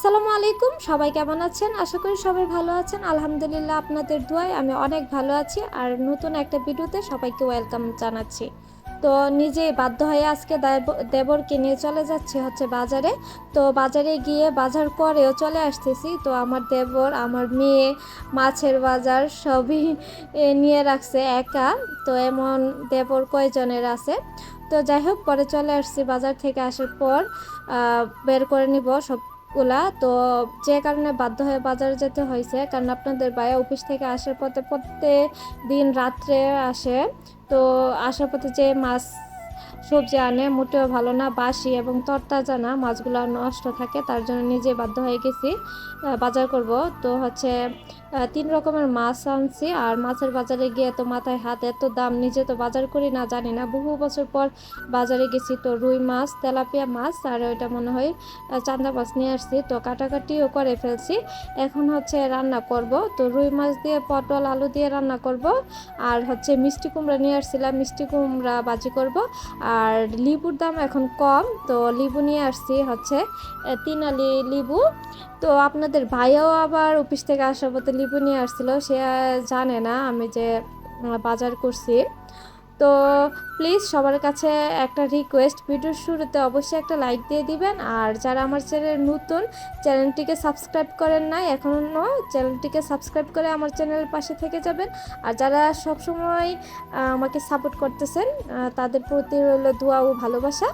আসসালামু আলাইকুম। সবাই কেমন আছেন? আশা করি সবাই ভালো আছেন। আলহামদুলিল্লাহ আপনাদের দোয়ায় আমি অনেক ভালো আছি আর নতুন একটা ভিডিওতে সবাইকে ওয়েলকাম জানাচ্ছি। তো নিজেই বাধ্য হয়ে আজকে দেব- দেবরকে নিয়ে চলে যাচ্ছি হচ্ছে বাজারে। তো বাজারে গিয়ে বাজার করেও চলে আসতেছি। তো আমার দেবর, আমার মেয়ে, মাছের বাজার সবই নিয়ে রাখছে একা। তো এমন দেবর কয়জনের আছে? তো যাই হোক, পরে চলে আসছি বাজার থেকে আসার পর বের করে নিব সবগুলা তো যে কারণে বাধ্য হয়ে বাজারে যেতে হয়েছে। কারণ আপনাদের বায়া অফিস থেকে আসার পথে প্রত্যেক দিন রাত্রে আসে। তো আসার পথে যে মাছ সবজি আনে, মোটেও ভালো না, বাসি এবং তরতাজা না, মাছগুলো নষ্ট থাকে, তার জন্য নিজে বাধ্য হয়ে গেছি বাজার করব। তো হচ্ছে তিন রকমের মাছ আনছি। আর মাছের বাজারে গিয়ে তো মাথায় হাত এত দাম, নিজে তো বাজার করি না, জানি না। বহু বছর পর বাজারে গেছি তো রুই মাছ, তেলাপিয়া মাছ, আর ওইটা মনে হয় চান্দা মাছ নিয়ে আসছি। তো কাটাকাটিও করে ফেলছি। এখন হচ্ছে রান্না করব। তো রুই মাছ দিয়ে, পটল, আলু দিয়ে রান্না করব। আর হচ্ছে মিষ্টি কুমড়া নিয়ে আসছিলাম, মিষ্টি কুমড়া বাজি করব। আর লিবুর দাম এখন কম। তো লিবু নিয়ে আসছি হচ্ছে তিন আলি লিবু। তো আপনাদের ভাইও আবার অফিস থেকে আসার পথে লিবু নিয়ে আসছিল, সে জানে না আমি যে বাজার করছি। তো প্লিজ সবার কাছে একটা রিকোয়েস্ট ভিডিওর শুরুতে অবশ্যই একটা লাইক দিয়ে দিবেন। আর যারা আমার চ্যানেল নতুন, চ্যানেলটিকে সাবস্ক্রাইব করেন নাই, এখনও চ্যানেলটিকে সাবস্ক্রাইব করে আমার চ্যানেলের পাশে থেকে যাবেন। আর যারা সবসময় আমাকে সাপোর্ট করতেছেন তাদের প্রতি রইল দোয়া ও ভালোবাসা।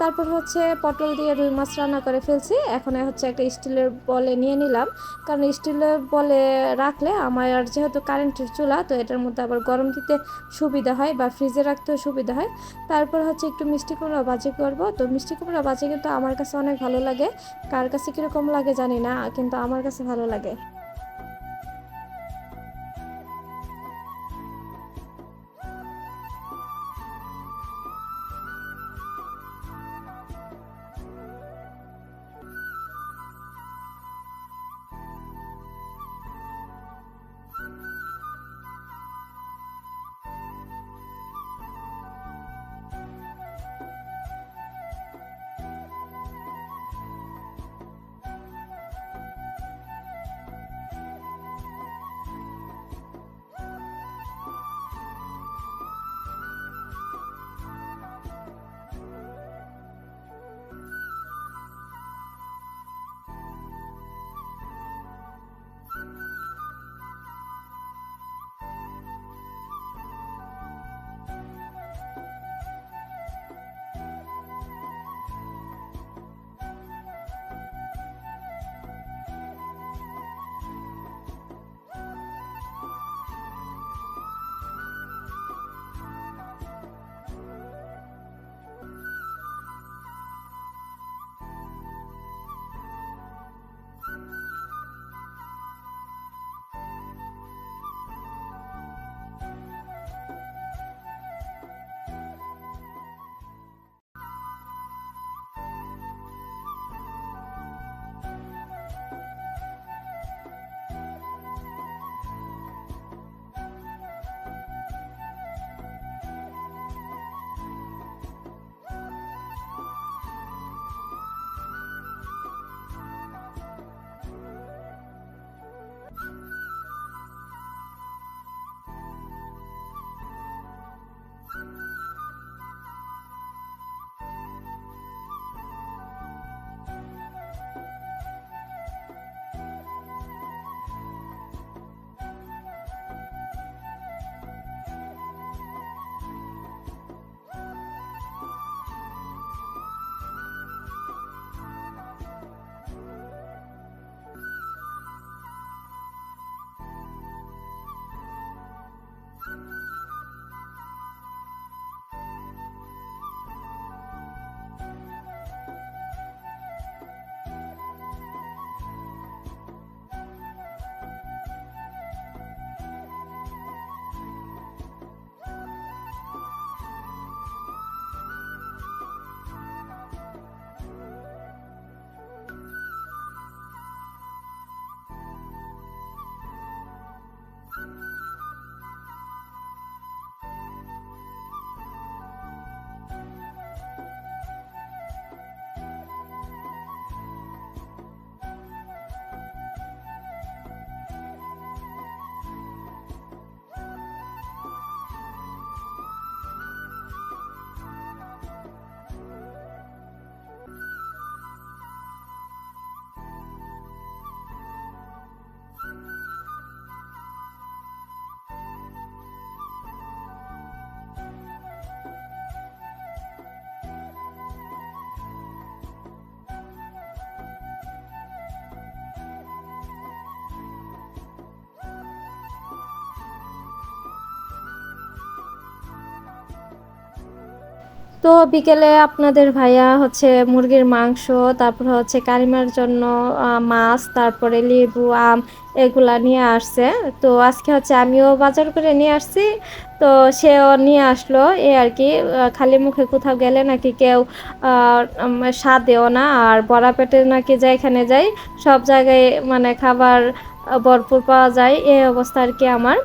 তারপর হচ্ছে পটল দিয়ে রুই মাছ রান্না করে ফেলছি। এখন হচ্ছে একটা স্টিলের বলে নিয়ে নিলাম। কারণ স্টিলের বলে রাখলে আমার যেহেতু কারেন্টের চুলা, তো এটার মধ্যে আবার গরম দিতে সুবিধা হয় বা ফ্রিজে রাখতেও সুবিধা হয়। তারপর হচ্ছে একটু মিষ্টি কুমড়া ভাজি করব। তো মিষ্টি কুমড়া ভাজি কিন্তু আমার কাছে অনেক ভালো লাগে। কার কাছে কীরকম লাগে জানি না, কিন্তু আমার কাছে ভালো লাগে। তো বিকেলে আপনাদের ভাইয়া হচ্ছে মুরগির মাংস, তারপর হচ্ছে কারিমার জন্য মাছ, তারপরে লেবু, আম এগুলা নিয়ে আসছে। তো আজকে হচ্ছে আমিও বাজার করে নিয়ে আসছি। তো সেও নিয়ে আসলো এই আর কি খালি মুখে কোথাও গেলে নাকি কেউ স্বাদেও না। আর বড়া পেটে নাকি যেখানে যাই, সব জায়গায় মানে খাবার ভরপুর পাওয়া যায় এই অবস্থা আর কি আমার।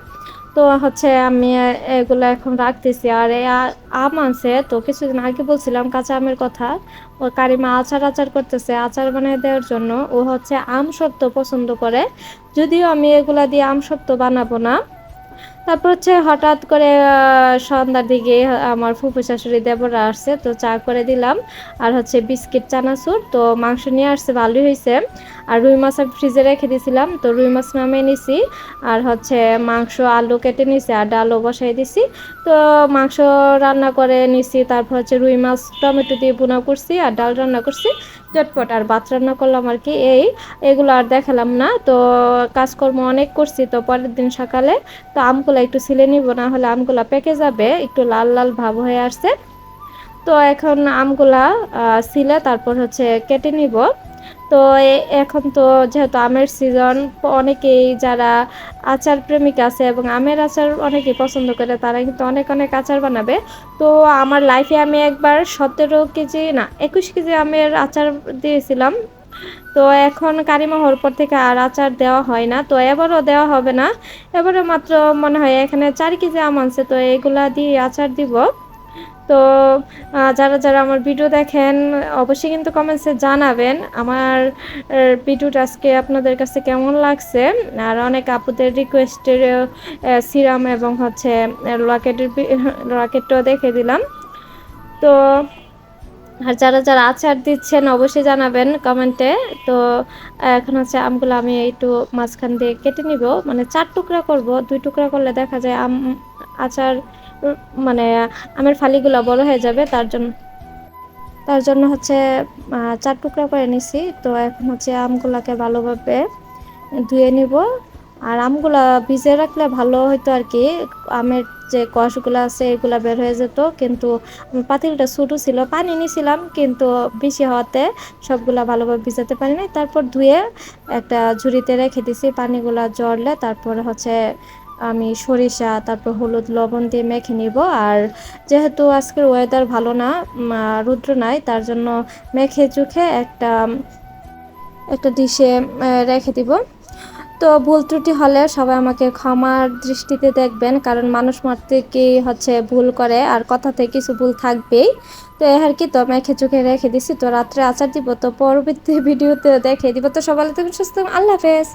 তো হচ্ছে আমি এগুলো এখন রাখতেছি। আর এই আম আনছে, তো কিছুদিন আগে বলছিলাম কাঁচা আমের কথা। ও কারিমা আচার আচার করতেছে, আচার বানিয়ে দেওয়ার জন্য। ও হচ্ছে আম সত্য পছন্দ করে। যদিও আমি এগুলা দিয়ে আম সত্য বানাবো না। তারপর হচ্ছে হঠাৎ করে সন্ধ্যার দিকে আমার ফুফু শাশুড়ি দেবরা আসছে, তো চা করে দিলাম। আর হচ্ছে বিস্কিট, চানাচুর, তো মাংস নিয়ে আসছে, ভালোই হয়েছে। আর রুই মাছ আমি ফ্রিজে রেখে দিয়েছিলাম, তো রুই মাছ নামিয়ে নিছি। আর হচ্ছে মাংস, আলু কেটে নিছি আর ডালও বসাই দিছি। তো মাংস রান্না করে নিছি, তারপর হচ্ছে রুই মাছ, টমেটো দিয়ে বোনা করছি আর ডাল রান্না করছি। চটপট আর ভাত রান্না করলাম আর কি। এই, এগুলো আর দেখালাম না। তো কাজকর্ম অনেক করছি তো পরের দিন সকালে। তো আমগুলো একটু ছিলে নিব, না হলে আমগুলা পেকে যাবে। একটু লাল লাল ভাব হয়ে আসছে। তো এখন আমগুলা ছিলে তারপর হচ্ছে কেটে নিব। তো এখন তো যেহেতু আমের সিজন অনেকেই যারা আচার প্রেমিক আছে এবং আমের আচার অনেকেই পছন্দ করে, তারা কিন্তু অনেক অনেক আচার বানাবে। তো আমার লাইফে আমি একবার সতেরো কেজি, না, একুশ কেজি আমের আচার দিয়েছিলাম। তো এখন কারিমা হওয়ার পর থেকে আর আচার দেওয়া হয় না, তো এবারও দেওয়া হবে না। এবারে মাত্র মনে হয় এখানে চার কেজি আম আনছে, তো এগুলা দিয়ে আচার দিব। তো যারা যারা আমার ভিডিও দেখেন, অবশ্যই কিন্তু কমেন্টসে জানাবেন আমার ভিডিওটা আজকে আপনাদের কাছে কেমন লাগছে। আর অনেক আপুদের রিকোয়েস্টের সিরাম এবং হচ্ছে লকেটের লকেটটাও দেখে দিলাম। তো, আর যারা যারা আচার দিচ্ছেন, অবশ্যই জানাবেন কমেন্টে তো, এখন হচ্ছে আমগুলো আমি একটু মাঝখান দিয়ে কেটে নিব। মানে চার টুকরা করব, দুই টুকরা করলে দেখা যায় আম, আচার মানে আমের ফালিগুলো বড় হয়ে যাবে, তার জন্য তার জন্য হচ্ছে চার টুকরা করে নিছি। তো এখন হচ্ছে আমগুলাকে ভালোভাবে ধুয়ে নিব। আর আমগুলা ভিজে রাখলে ভালো হতো আর কি। আমের যে কষগুলো আছে, এগুলা বের হয়ে যেত। কিন্তু পাতিলটা ছোটো ছিল, পানি নিছিলাম, কিন্তু বেশি হওয়াতে সবগুলা ভালোভাবে ভিজাতে পারি নাই তারপর ধুয়ে একটা ঝুড়িতে রেখে দিছি, পানিগুলা জড়লে তারপর হচ্ছে আমি সরিষা, তারপর হলুদ, লবণ দিয়ে মেখে নিব। আর যেহেতু আজকের ওয়েদার ভালো না রৌদ্র নাই, তার জন্য মেখে চুখে একটা একটা ডিশে রেখে দিব। তো ভুল ত্রুটি হলে সবাই আমাকে ক্ষমার দৃষ্টিতে দেখবেন, কারণ মানুষ মাত্রে কি হচ্ছে ভুল করে, আর কথাতে কিছু ভুল থাকবেই। তো আর কি, তো মেখে চোখে রেখে দিছি। তো রাত্রে আচার দিব, তো পরবর্তী ভিডিওতে দেখে দিব। তো সবাই তুমি সুস্থ আল্লাহ হাফেজ।